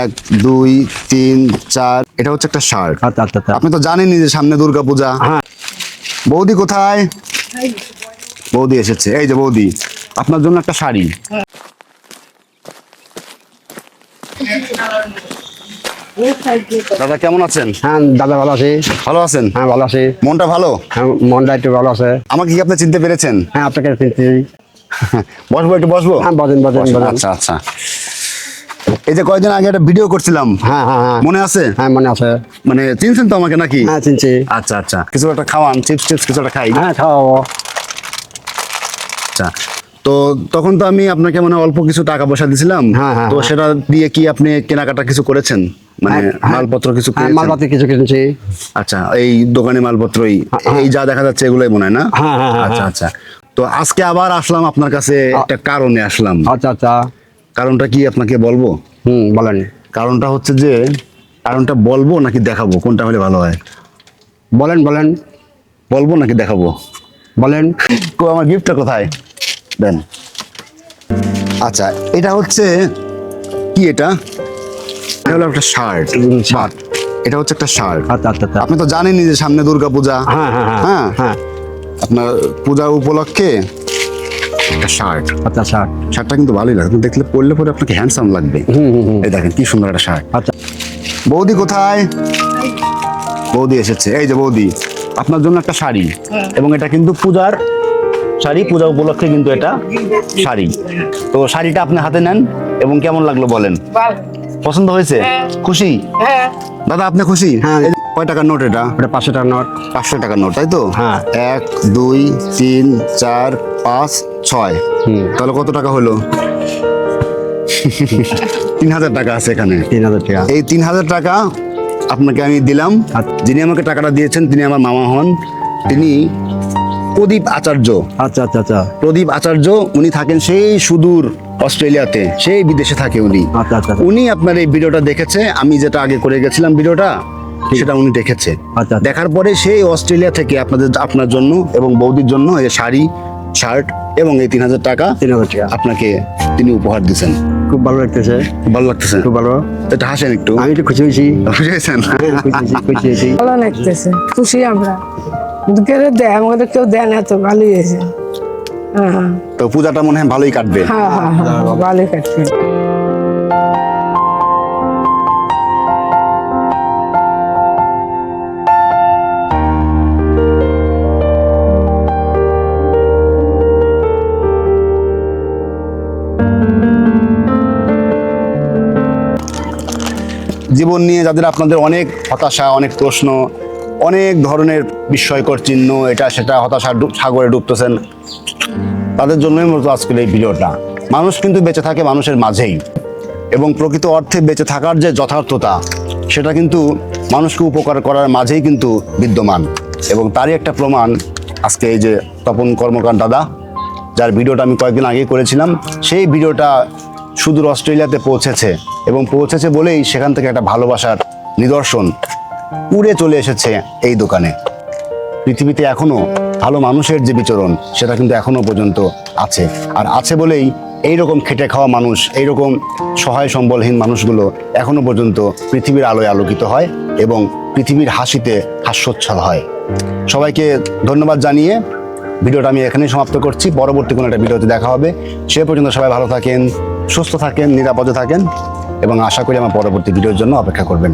এক দুই তিন চার। এটা হচ্ছে একটা শার্ট আচ্ছা আচ্ছা আচ্ছা। আপনি তো জানেনই যে সামনে দুর্গা পূজা। হ্যাঁ। বৌদি কোথায়? বৌদি এসেছে। এই যে বৌদি আপনার জন্য একটা শাড়ি। দাদা কেমন আছেন? হ্যাঁ দাদা ভালো আছি। ভালো আছেন? হ্যাঁ ভালো আছে। মনটা ভালো? হ্যাঁ মনটা একটু ভালো আছে। আমাকে কি আপনি চিনতে পেরেছেন? হ্যাঁ আপনাকে চিনছি বসবো একটু বসবো? হ্যাঁ বলেন বসেন, আচ্ছা আচ্ছা। এই যে কয়েকদিন আগে একটা ভিডিও করছিলাম। হ্যাঁ হ্যাঁ হ্যাঁ। মনে আছে? হ্যাঁ মনে আছে। মানে চিনছেন তো আমাকে নাকি? হ্যাঁ চিনছি। আচ্ছা আচ্ছা। কিছু একটা খাওয়ান চিপস টিপস কিছু একটা খাই। হ্যাঁ খাওয়াবো। আচ্ছা। তো তখন তো আমি আপনাকে মানে অল্প কিছু টাকা পয়সা দিছিলাম। হ্যাঁ, হ্যাঁ, তো। সেটা দিয়ে কি আপনি কেনাকাটা কিছু করেছেন? মানে মালপত্র কিছু হ্যাঁ কিনেছেন? মালপাতি কিছু কিনছি। আচ্ছা এই দোকানে মালপত্রই। এই যা দেখা যাচ্ছে এগুলোই মনে হয় না? আচ্ছা। আচ্ছা। তো আজকে আবার আসলাম আপনার কাছে একটা কারণে আসলাম। আচ্ছা আচ্ছা। কারণটা কি আপনাকে বলব? হুম বলেন। কারণটা হচ্ছে যে কারণটা বলব নাকি দেখাবো? কোনটা হলে ভালো হয়? বলেন বলেন। বলব নাকি দেখাবো? বলেন। তো আমার গিফটটা কোথায়? দেন। আচ্ছা এটা হচ্ছে কি এটা? এটা হলো একটা শার্ট শার্ট। এটা হচ্ছে একটা শার্ট। আচ্ছা আচ্ছা আচ্ছা। আপনি তো জানেনই যে সামনে দুর্গা পূজা হ্যাঁ হ্যাঁ হ্যাঁ। হ্যাঁ। হ্যাঁ। আপনার পূজা উপলক্ষে একটা শার্ট আচ্ছা শার্ট শার্টটা কিন্তু ভালোই লাগে। দেখলে পরলে পরে আপনাকে হ্যান্ডসাম লাগবে। হুম হুম হুম। এই দেখেন কি সুন্দর একটা শার্ট আচ্ছা। বৌদি কোথায়? বৌদি এসেছে। এই যে বৌদি আপনার জন্য একটা শাড়ি। এবং এটা কিন্তু পূজার শাড়ি পূজা উপলক্ষে কিন্তু এটা শাড়ি। তো শাড়িটা আপনি হাতে নেন এবং কেমন লাগল বলেন? পছন্দ হয়েছে? খুশি? দাদা আপনি খুশি? হ্যাঁ। কয় টাকার নোট এটা? ওটা পাঁচশো টাকার নোট। পাঁচশো টাকার নোট তাই তো? হ্যাঁ। এক দুই তিন চার পাঁচ ছয়। হুম। তাহলে কত টাকা হলো? তিন হাজার টাকা আছে এখানে। তিন হাজার টাকা। এই তিন হাজার টাকা আপনাকে আমি দিলাম। যিনি আমাকে টাকাটা দিয়েছেন তিনি আমার মামা হন। তিনি প্রদীপ আচার্য। আচ্ছা আচ্ছা আচ্ছা। প্রদীপ আচার্য উনি থাকেন সেই সুদূর অস্ট্রেলিয়াতে। সেই বিদেশে থাকে উনি। আচ্ছা আচ্ছা। উনি আপনার এই ভিডিওটা দেখেছে আমি যেটা আগে করে গেছিলাম ভিডিওটা সেটা উনি দেখেছে। আচ্ছা। দেখার পরে সেই অস্ট্রেলিয়া থেকে আপনাদের আপনার জন্য এবং বৌদির জন্য এই শাড়ি শার্ট এবং এই তিন হাজার টাকা তিন হাজার টাকা। আপনাকে তিনি উপহার দিচ্ছেন খুব ভালো লাগতেছে। খুব ভালো লাগতেছে। খুব ভালো। এটা হাসেন একটু। আমি একটু খুশি হয়েছি। খুশি হয়েছেন? হ্যাঁ, খুশি হয়েছি, ভালো লাগতেছে। খুশি আমরা। কিন্তু কেউ দেয় আমাদের কেউ দেয় না তো ভালোই হয়েছে। হ্যাঁ হ্যাঁ। তো পূজাটা মনে হয় ভালোই কাটবে। হ্যাঁ হ্যাঁ হ্যাঁ ভালোই কাটছে জীবন নিয়ে যাদের আপনাদের অনেক হতাশা, অনেক প্রশ্ন, অনেক ধরনের বিস্ময়কর চিহ্ন, এটা সেটা হতাশা সাগরে ডুবতেছেন, তাদের জন্যই মূলত আজকের এই ভিডিওটা। মানুষ কিন্তু বেঁচে থাকে মানুষের মাঝেই এবং প্রকৃত অর্থে বেঁচে থাকার যে যথার্থতা, সেটা কিন্তু মানুষকে উপকার করার মাঝেই কিন্তু বিদ্যমান। এবং তারই একটা প্রমাণ আজকে এই যে তপন কর্মকার দাদা, যার ভিডিওটা আমি কয়েকদিন আগে করেছিলাম, সেই ভিডিওটা সুদূর অস্ট্রেলিয়াতে পৌঁছেছে এবং পৌঁছেছে বলেই সেখান থেকে একটা ভালোবাসার নিদর্শন উড়ে চলে এসেছে এই দোকানে। পৃথিবীতে এখনও ভালো মানুষের যে বিচরণ, সেটা কিন্তু এখনও পর্যন্ত আছে। আর আছে বলেই এই রকম খেটে খাওয়া মানুষ, এইরকম সহায় সম্বলহীন মানুষগুলো এখনও পর্যন্ত পৃথিবীর আলোয় আলোকিত হয় এবং পৃথিবীর হাসিতে হাস্যোচ্ছল হয়। সবাইকে ধন্যবাদ জানিয়ে ভিডিওটা আমি এখানেই সমাপ্ত করছি। পরবর্তী কোনো একটা ভিডিওতে দেখা হবে। সে পর্যন্ত সবাই ভালো থাকেন। সুস্থ থাকেন নিরাপদে থাকেন এবং আশা করি আমার পরবর্তী ভিডিওর জন্য অপেক্ষা করবেন।